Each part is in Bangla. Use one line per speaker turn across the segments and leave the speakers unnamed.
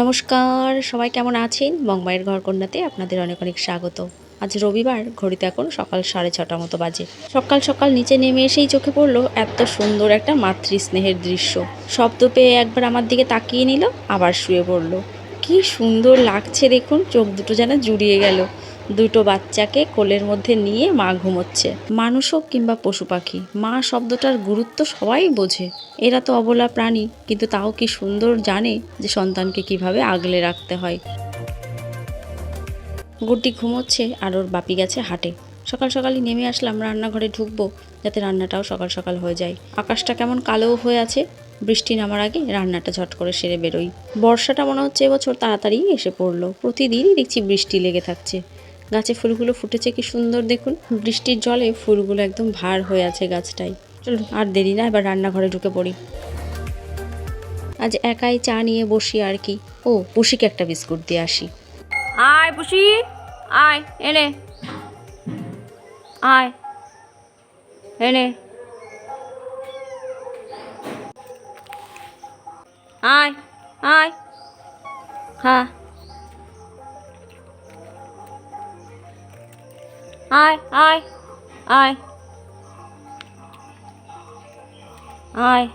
নমস্কার, সবাই কেমন আছেন? বংবাইয়ের ঘর কন্যাতে আপনাদের অনেক অনেক স্বাগত। আজ রবিবার, ঘড়িতে এখন সকাল সাড়ে ছটা মতো বাজে। সকাল সকাল নিচে নেমে এসেই চোখে পড়ল এত সুন্দর একটা মাতৃস্নেহের দৃশ্য। শব্দ পেয়ে একবার আমার দিকে তাকিয়ে নিল, আবার শুয়ে পড়ল। কি সুন্দর লাগছে দেখুন, চোখ দুটো যেন জুড়িয়ে গেল। দুটো বাচ্চাকে কোলের মধ্যে নিয়ে মা ঘুমোচ্ছে। মানুষ হোক কিংবা পশু পাখি, মা শব্দটার গুরুত্ব সবাই বোঝে। এরা তো অবলা প্রাণী, কিন্তু তাও কি সুন্দর জানে যে সন্তানকে কীভাবে আগলে রাখতে হয়। গুড্ডি ঘুমোচ্ছে আর ওর বাপি গেছে হাটে। সকাল সকালই নেমে আসলাম, রান্নাঘরে ঢুকবো যাতে রান্নাটাও সকাল সকাল হয়ে যায়। আকাশটা কেমন কালোও হয়ে আছে, বৃষ্টি নামার আগে রান্নাটা ঝট করে সেরে বেরোই। বর্ষাটা মনে হচ্ছে এবছর তাড়াতাড়ি এসে পড়ল। প্রতিদিনই দেখছি বৃষ্টি লেগে থাকছে। গাছে ফুলগুলো ফুটেছে, কি সুন্দর দেখুন। বৃষ্টির জলে ফুলগুলো একদম ভার হয়ে আছে গাছটায়। চলুন, আর দেরি না, এবার রান্নাঘরে ঢুকে পড়ি। আজ একাই চা নিয়ে বসি আর কি। ও পুষিকে একটা বিস্কুট দিয়ে আসি।
আয় পুষি আয়, এনে। আয় এনে। আয় আয়। খা আয় আয় আয়। আয়।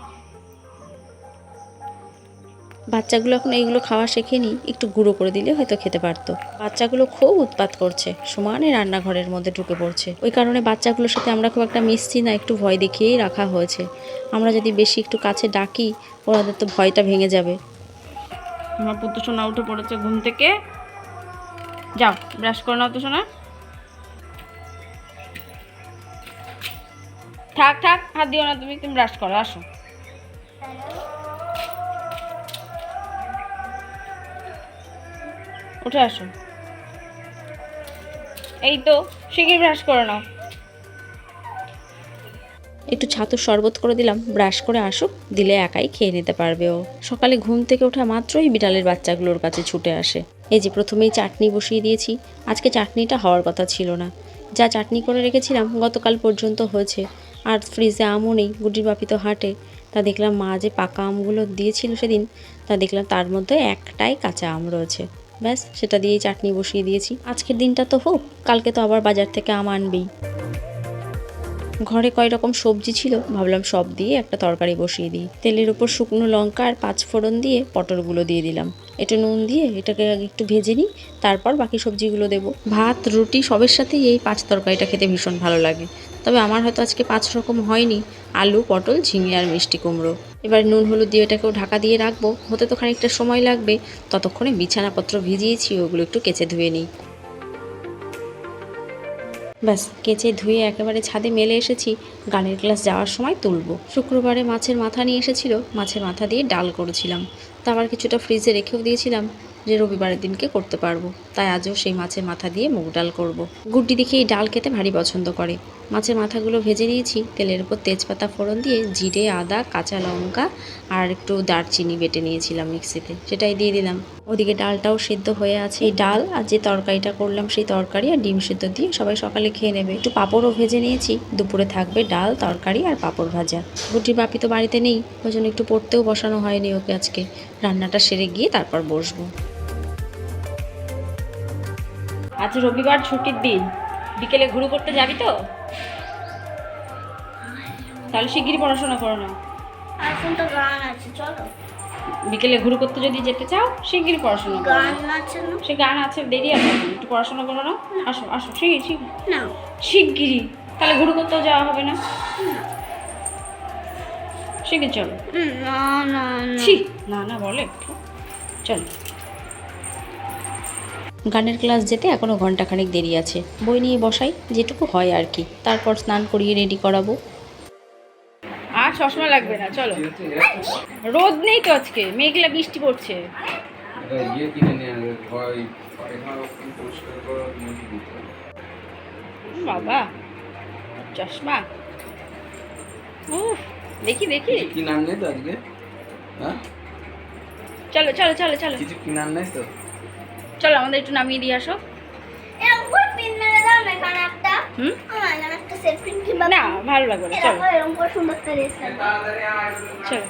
বাচ্চাগুলো এখন এইগুলো খাওয়া শেখেনি একটু গুঁড়ো করে দিলে হয়তো খেতে পারতো। বাচ্চাগুলো খুব উৎপাত করছে সমানে রান্নাঘরের মধ্যে ঢুকে পড়ছে। ওই কারণে বাচ্চাগুলোর সাথে আমরা খুব একটা মিশছি না একটু ভয় দেখিয়েই রাখা হয়েছে। আমরা যদি বেশি একটু কাছে ডাকি ওদের তো ভয়টা ভেঙে যাবে।
আমার পুত্র সোনা উঠে পড়েছে ঘুম থেকে। যাও ব্রাশ করে নাও তো সোনা। থাক থাক, হাত দিও না তুমি তুমি ব্রাশ করো, আসো। উঠে আসো। এই তো শিগগির ব্রাশ করে নাও।
একটু ছাতুর শরবত করে দিলাম ব্রাশ করে আসুক, দিলে একাই খেয়ে নিতে পারবে ও। সকালে ঘুম থেকে ওঠা মাত্রই বিড়ালের বাচ্চাগুলোর কাছে ছুটে আসে। এই যে প্রথমেই চাটনি বসিয়ে দিয়েছি, আজকে চাটনিটা হওয়ার কথা ছিল না। যা চাটনি করে রেখেছিলাম, গতকাল পর্যন্ত হয়েছে। আর ফ্রিজে আমও নেই গুডির বাপি তো হাটে। তা দেখলাম মা যে পাকা আমগুলো দিয়েছিল সেদিন, তা দেখলাম তার মধ্যে একটাই কাঁচা আম রয়েছে। ব্যাস, সেটা দিয়েই চাটনি বসিয়ে দিয়েছি। আজকের দিনটা তো হোক, কালকে তো আবার বাজার থেকে আম আনবেই। ঘরে কয় রকম সবজি ছিল, ভাবলাম সব দিয়ে একটা তরকারি বসিয়ে দিই। তেলের উপর শুকনো লঙ্কা আর পাঁচ ফোড়ন দিয়ে পটলগুলো দিয়ে দিলাম। এটা নুন দিয়ে এটাকে একটু ভেজে নিই, তারপর বাকি সবজিগুলো দেবো। ভাত, রুটি সবের সাথেই এই পাঁচ তরকারিটা খেতে ভীষণ ভালো লাগে। তবে আমার হয়তো আজকে পাঁচ রকম হয়নি, আলু, পটল, ঝিঙে আর মিষ্টি কুমড়ো। এবার নুন, হলুদ দিয়ে এটাকেও ঢাকা দিয়ে রাখব। হতে তো খানিকটা সময় লাগবে, ততক্ষণে বিছানাপত্র ভিজিয়েছি, ওগুলো একটু কেচে ধুয়ে নিই। ব্যাস, কেচে ধুয়ে একেবারে ছাদে মেলে এসেছি। গানের ক্লাস যাওয়ার সময় তুলব। শুক্রবারে মাছের মাথা নিয়ে এসেছিল, মাছের মাথা দিয়ে ডাল করেছিলাম। তা আবার কিছুটা ফ্রিজে রেখেও দিয়েছিলাম যে রবিবারের দিনকে করতে পারব। তাই আজও সেই মাছের মাথা দিয়ে মুগ ডাল করব। গুড্ডি দেখে এই ডাল খেতে ভারী পছন্দ করে। মাছের মাথাগুলো ভেজে নিয়েছি, তেলের উপর তেজপাতা ফোড়ন দিয়ে জিরে, আদা, কাঁচা লঙ্কা আর একটু দারচিনি বেটে নিয়েছিলাম মিক্সিতে। সেটাই দিয়ে দিলাম। ওদিকে ডালটাও সেদ্ধ হয়ে আছে। এই ডাল আর যে তরকারিটা করলাম সেই তরকারি আর ডিম সেদ্ধ দিয়ে সবাই সকালে খেয়ে নেবে। একটু পাঁপড়ও ভেজে নিয়েছি। দুপুরে থাকবে ডাল, তরকারি আর পাঁপড় ভাজা। গুটি বাপি তো বাড়িতে নেই, ওই জন্য একটু পড়তেও বসানো হয়নি ওকে আজকে। রান্নাটা সেরে গিয়ে তারপর বসবো।
আজ রবিবার ছুটির দিন। বিকেলে ঘুরু করতে যাবি তো? তাহলে শিগগিরই পড়াশোনা করো না।
এখন তো গান আছে চলো।
বিকেলে ঘুরু করতে যদি যেতে চাও শিগগিরই পড়াশোনা করো।
গান আছে না?
সে গান আছে দেরি আছে। একটু পড়াশোনা করো না। আসো আসো শিগগির শিগগির
না।
শিগগিরই। তাহলে ঘুরু করতেও যাওয়া হবে না। শিগগির চলো।
না না না।
ছি না না বলে চলো।
গানের ক্লাস যেতে এখনও ঘন্টাখানেক দেরি আছে। বই নিয়ে বসাই যেটুকু হয় আর কি। তারপর স্নান করিয়ে রেডি করাবো।
আর চশমা লাগবে না চলো। রোদ নেই তো আজকে মেঘলা বৃষ্টি পড়ছে।
ইয়ে।
বাবা চশমা। উফ। দেখি দেখি।
কি নাম নেই তো আজকে? হ্যাঁ?
চলো চলো চলো চলো।
কিছু কি নাম নেই তো?
চলো আমাদের একটু নামিয়ে দিয়ে আসো।
এরকম করে পিন মেরে দাও না এখানে একটা
হুম?
আমার যেন একটা সেলফি কিংবা
না ভালো লাগবে না চলো।
এরকম এরকম করে সুন্দর একটা
চলো।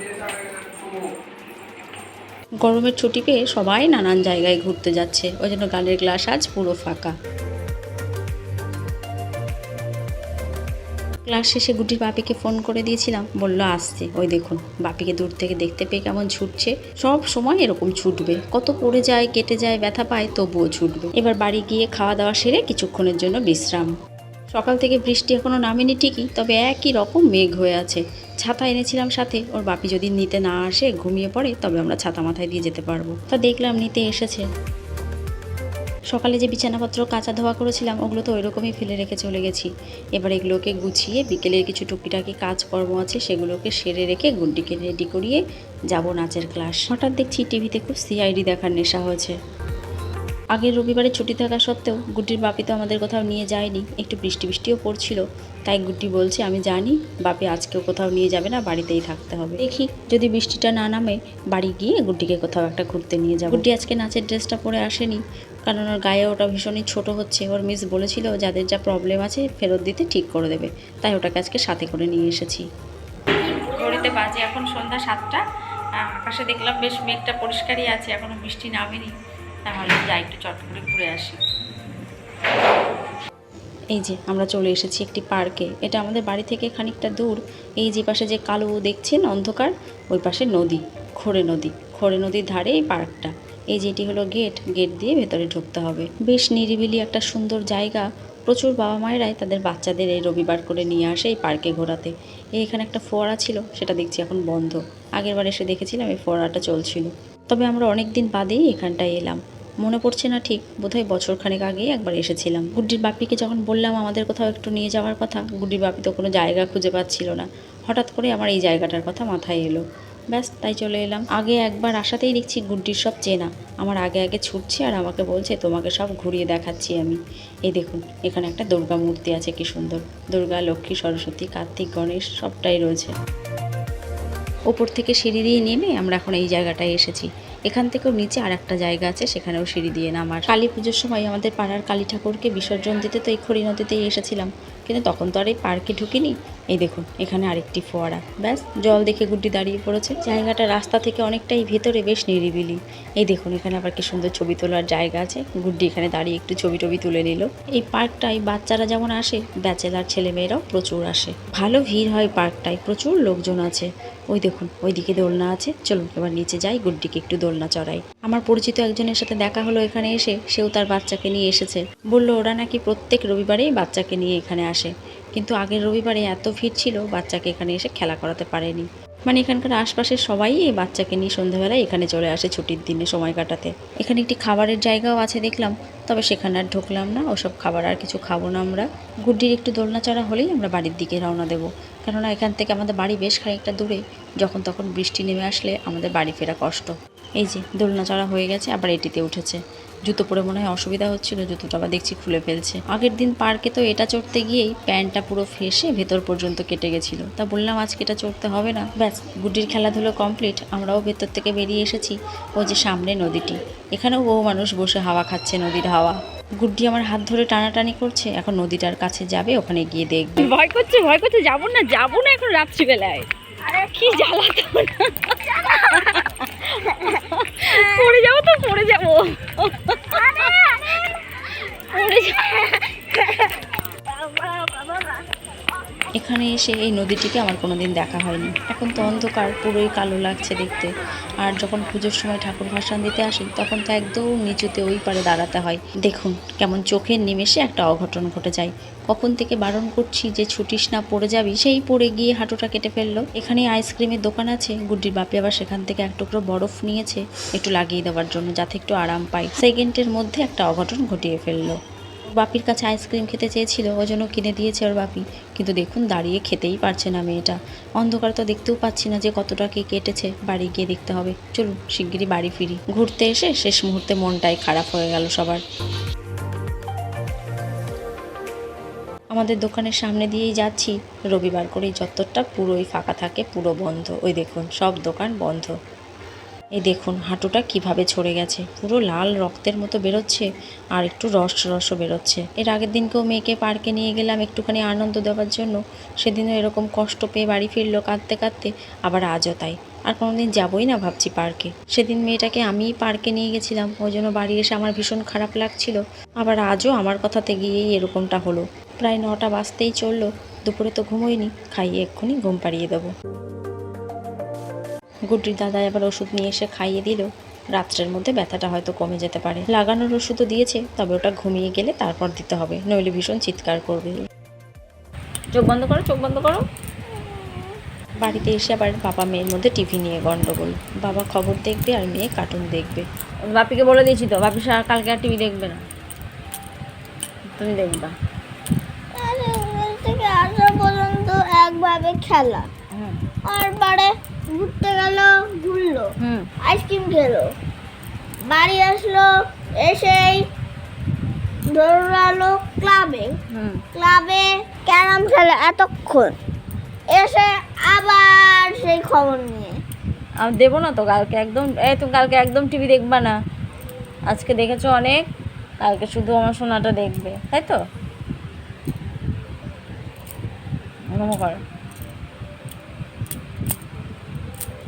গরমের ছুটি পেয়ে সবাই নানান জায়গায় ঘুরতে যাচ্ছে। ওই জন্য গালের গ্লাস আজ পুরো ফাঁকা। ক্লাস শেষে গুটির বাপিকে ফোন করে দিয়েছিলাম। বলল, আসছে। ওই দেখুন, বাপিকে দূর থেকে দেখতে পেয়ে কেমন ছুটছে। সব সময় এরকম ছুটবে। কত পড়ে যায়, কেটে যায়, ব্যথা পায়, তবুও ছুটবে। এবার বাড়ি গিয়ে খাওয়া দাওয়া সেরে কিছুক্ষণের জন্য বিশ্রাম। সকাল থেকে বৃষ্টি এখনও নামেনি ঠিকই, তবে একই রকম মেঘ হয়ে আছে। ছাতা এনেছিলাম সাথে। ওর বাপি যদি নিতে না আসে, ঘুমিয়ে পড়ে, তবে আমরা ছাতা মাথায় দিয়ে যেতে পারব। তা দেখলাম, নিতে এসেছে। সকালে যে বিছানাপত্র কাঁচা ধোয়া করেছিলাম, ওগুলো তো ওইরকমই ফেলে রেখে চলে গেছি। এবার এগুলোকে গুছিয়ে বিকেলের কিছু টুকিটাকি কাজকর্ম আছে, সেগুলোকে সেরে রেখে গুড্ডিকে রেডি করিয়ে যাব নাচের ক্লাস হঠাৎ দেখছি টিভিতে খুব সিআইডি দেখার নেশা হয়েছে। আগের রবিবারে ছুটি থাকা সত্ত্বেও গুড্ডির বাপি তো আমাদের কোথাও নিয়ে যায়নি। একটু বৃষ্টি বৃষ্টিও পড়ছিল। তাই গুড্ডি বলছে, আমি জানি বাপি আজকেও কোথাও নিয়ে যাবে না, বাড়িতেই থাকতে হবে। দেখি যদি বৃষ্টিটা না নামে বাড়ি গিয়ে গুড্ডিকে কোথাও একটা ঘুরতে নিয়ে যাব। গুড্ডি আজকে নাচের ড্রেসটা পরে আসেনি। কারণ ওর গায়ে ওটা ভীষণই ছোট হচ্ছে। ওর মিস বলেছিল যাদের যা প্রবলেম আছে ফেরত দিতে ঠিক করে দেবে। তাই ওটাকে আজকে সাথে করে নিয়ে এসেছি। ঘড়িতে বাজে এখন সন্ধ্যা সাতটা। আকাশে দেখলাম বেশ মেঘটা পরিষ্কারই আছে এখনও বৃষ্টি নামেনি। তাহলে যাই একটু চট করে ঘুরে আসি। এই যে আমরা চলে এসেছি একটি পার্কে। এটা আমাদের বাড়ি থেকে খানিকটা দূর। এই যে পাশে যে কালো দেখছেন অন্ধকার ওই পাশে নদী খোড়ে নদী। খোড়ে নদীর ধারে এই পার্কটা। এই যেটি হলো গেট গেট দিয়ে ভেতরে ঢুকতে হবে। বেশ নিরিবিলি একটা সুন্দর জায়গা। প্রচুর বাবা মায়েরাই তাদের বাচ্চাদের এই রবিবার করে নিয়ে আসে এই পার্কে ঘোরাতে। এই এখানে একটা ফোয়ারা ছিল, সেটা দেখছি এখন বন্ধ। আগেরবার এসে দেখেছিলাম এই ফোয়ারাটা চলছিল। তবে আমরা অনেক দিন বাদেই এখানটায় এলাম। মনে পড়ছে না ঠিক, বোধহয় বছর খানেক আগেই একবার এসেছিলাম। গুড্ডির বাপিকে যখন বললাম আমাদের কোথাও একটু নিয়ে যাওয়ার কথা, গুড্ডির বাপি তো কোনো জায়গা খুঁজে পাচ্ছিল না। হঠাৎ করে আমার এই জায়গাটার কথা মাথায় এলো। ব্যাস, তাই চলে এলাম। আগে একবার আসাতেই দেখছি গুড্ডির সব চেনা। আমার আগে আগে ছুটছে আর আমাকে বলছে, তোমাকে সব ঘুরিয়ে দেখাচ্ছি আমি। এই দেখুন, এখানে একটা দুর্গা মূর্তি আছে, কি সুন্দর। দুর্গা, লক্ষ্মী, সরস্বতী, কার্তিক, গণেশ, সবটাই রয়েছে। ওপর থেকে সিঁড়ি দিয়ে নেমে আমরা এখন এই জায়গাটায় এসেছি। এখান থেকেও নিচে আর একটা জায়গা আছে, সেখানেও সিঁড়ি দিয়ে নামার। কালী পুজোর সময় আমাদের পাড়ার কালী ঠাকুরকে বিসর্জন দিতে তো এই খড়ি নদীতেই এসেছিলাম। কিন্তু তখন তো আর এই পার্কে ঢুকিনি। এই দেখুন, এখানে আরেকটি ফোয়ারা। ব্যাস, জল দেখে গুড্ডি দাঁড়িয়ে পড়েছে। জায়গাটা রাস্তা থেকে অনেকটাই ভেতরে বেশ নিরিবিলি। এই দেখুন, এখানে আবার কি সুন্দর ছবি তোলার জায়গা আছে। গুড্ডি এখানে দাঁড়িয়ে একটু ছবি টবি তুলে নিল। এই পার্কটায় বাচ্চারা যেমন আসে, ব্যাচেলার ছেলেমেয়েরাও প্রচুর আসে। ভালো ভিড় হয় পার্কটায়, প্রচুর লোকজন আছে। ওই দেখুন, ওইদিকে দোলনা আছে। চলুন, এবার নিচে যাই, গুড্ডিকে একটু দোলনা চড়াই। আমার পরিচিত একজনের সাথে দেখা হলো এখানে এসে, সেও তার বাচ্চাকে নিয়ে এসেছে। বলল, ওরা নাকি প্রত্যেক রবিবারেই বাচ্চাকে নিয়ে এখানে আসে। কিন্তু আগের রবিবারে এত ভিড় ছিল, বাচ্চাকে এখানে এসে খেলা করাতে পারেনি। মানে এখানকার আশপাশের সবাই এই বাচ্চাকে নিয়ে সন্ধ্যাবেলায় এখানে চলে আসে ছুটির দিনে সময় কাটাতে। এখানে একটি খাবারের জায়গাও আছে দেখলাম, তবে সেখানে আর ঢুকলাম না, ওসব খাবার আর কিছু খাব না আমরা। গুড্ডির একটু দোলনা চড়া হলেই আমরা বাড়ির দিকে রওনা দেবো। কেননা এখান থেকে আমাদের বাড়ি বেশ খানিকটা দূরে, যখন তখন বৃষ্টি নেমে আসলে আমাদের বাড়ি ফেরা কষ্ট। এই যে, দোলনা চড়া হয়ে গেছে, আবার এটিতে উঠেছে। জুতো পরে মনে হয় অসুবিধা হচ্ছিল, জুতোটা আবার দেখছি খুলে ফেলছে। আগের দিন পার্কে তো এটা চড়তে গিয়েই প্যান্টটা পুরো ফেসে ভেতর পর্যন্ত কেটে গেছিল। তা বললাম, আজকে এটা চড়তে হবে না। ব্যাস, গুড্ডির খেলাধুলো কমপ্লিট আমরাও ভেতর থেকে বেরিয়ে এসেছি ও যে সামনে নদীটি। এখানেও বহু মানুষ বসে হাওয়া খাচ্ছে নদীর হাওয়া। গুড্ডি আমার হাত ধরে টানাটানি করছে, এখন নদীটার কাছে যাবে, ওখানে গিয়ে দেখবে।
ভয় করছে ভয় করছে, যাব না যাব না এখন রাত্রিবেলায়। কি জ্বালাতো পড়ে যাব তো পড়ে যাব। পড়ে যাব।
এখানে এসে এই নদীটিকে আমার কোনোদিন দেখা হয়নি। এখন তো অন্ধকার, পুরোই কালো লাগছে দেখতে। আর যখন পুজোর সময় ঠাকুর ভাসান দিতে আসি, তখন তো একদম নিচুতে ওই পারে দাঁড়াতে হয়। দেখুন, কেমন চোখের নিমেষে একটা অঘটন ঘটে যায়। কখন থেকে বারণ করছি যে ছুটিস না, পড়ে যাবি, সেই পড়ে গিয়ে হাঁটুটা কেটে ফেলল। এখানে আইসক্রিমের দোকান আছে, গুড্ডির বাপি আবার সেখান থেকে এক টুকরো বরফ নিয়েছে, একটু লাগিয়ে দেওয়ার জন্য, যাতে একটু আরাম পাই। সেকেন্ডের মধ্যে একটা অঘটন ঘটিয়ে ফেলল। বাপির কাছে আইসক্রিম খেতে চেয়েছিল, ওই জন্য কিনে দিয়েছে ওর বাপি। কিন্তু দেখুন, দাঁড়িয়ে খেতেই পারছে না মেয়েটা। অন্ধকার তো দেখতেও পাচ্ছি না যে কতটা কে কেটেছে। বাড়ি গিয়ে দেখতে হবে। চলুন, শিগগিরই বাড়ি ফিরি। ঘুরতে এসে শেষ মুহূর্তে মনটাই খারাপ হয়ে গেল সবার। আমাদের দোকানের সামনে দিয়েই যাচ্ছি। রবিবার করে এই চত্বরটা পুরোই ফাঁকা থাকে, পুরো বন্ধ। ওই দেখুন, সব দোকান বন্ধ। এই দেখুন, হাঁটুটা কীভাবে ছড়ে গেছে। পুরো লাল রক্তের মতো বেরোচ্ছে আর একটু রস রসও বেরোচ্ছে। এর আগের দিনকেও মেয়েকে পার্কে নিয়ে গেলাম একটুখানি আনন্দ দেওয়ার জন্য। সেদিনও এরকম কষ্ট পেয়ে বাড়ি ফিরলো কাঁদতে কাঁদতে, আবার আজও তাই। আর কোনোদিন যাবোই না ভাবছি পার্কে। সেদিন মেয়েটাকে আমিই পার্কে নিয়ে গেছিলাম, ওই জন্য বাড়ি এসে আমার ভীষণ খারাপ লাগছিল। আবার আজও আমার কথাতে গিয়েই এরকমটা হলো। প্রায় নটা বাজতেই চলল, দুপুরে তো ঘুমোইনি, খাইয়ে এক্ষুনি ঘুম পাড়িয়ে দেবো। গুড্ডির দাদা এবার ওষুধ নিয়ে এসে খাইয়ে দিল। রাত্রের মধ্যে ব্যথাটা হয়তো কমে যেতে পারে। লাগানোর ওষুধও দিয়েছে তবে ওটা ঘুমিয়ে গেলে তারপর দিতে হবে নইলে ভীষণ চিৎকার করবে। চোখ বন্ধ করো চোখ বন্ধ করো। বাড়িতে এসে আবার বাবা মেয়ের মধ্যে টিভি নিয়ে গন্ডগোল। বাবা খবর দেখবে আর মেয়ে কার্টুন দেখবে।
বাপিকে বলে দিয়েছি তো বাপি সারা কালকে আর টিভি দেখবে না। তুমি দেখবা।
আসা পর্যন্ত একভাবে খেলা। আর বারে ঘুরতে গেল ঘুরলো
হুম।
আইসক্রিম খেলো। বাড়ি আসলো এসেই দৌড়ালো ক্লাবে
হুম।
ক্লাবে ক্যারাম খেলে এতক্ষণ। এসে আবার সেই খবর নিয়ে।
আমি দেবো না তো কালকে একদম এই তো কালকে একদম টিভি দেখবা না। আজকে দেখেছ অনেক কালকে শুধু আমার সোনাটা দেখবে তাই তো? ওরকম করো।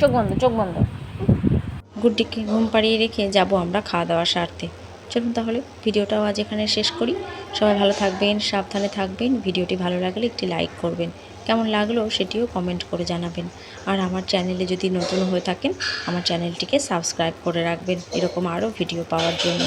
চোখ বন্ধ চোখ বন্ধ।
গুড্ডিকে ঘুম পাড়িয়ে রেখে যাব আমরা খাওয়া দাওয়ার স্বার্থে চলুন তাহলে ভিডিওটাও আজ এখানে শেষ করি। সবাই ভালো থাকবেন, সাবধানে থাকবেন। ভিডিওটি ভালো লাগলে একটি লাইক করবেন। কেমন লাগল সেটিও কমেন্ট করে জানাবেন। আর আমার চ্যানেলে যদি নতুন হয়ে থাকেন, আমার চ্যানেলটিকে সাবস্ক্রাইব করে রাখবেন। এরকম আরও ভিডিও পাওয়ার জন্য।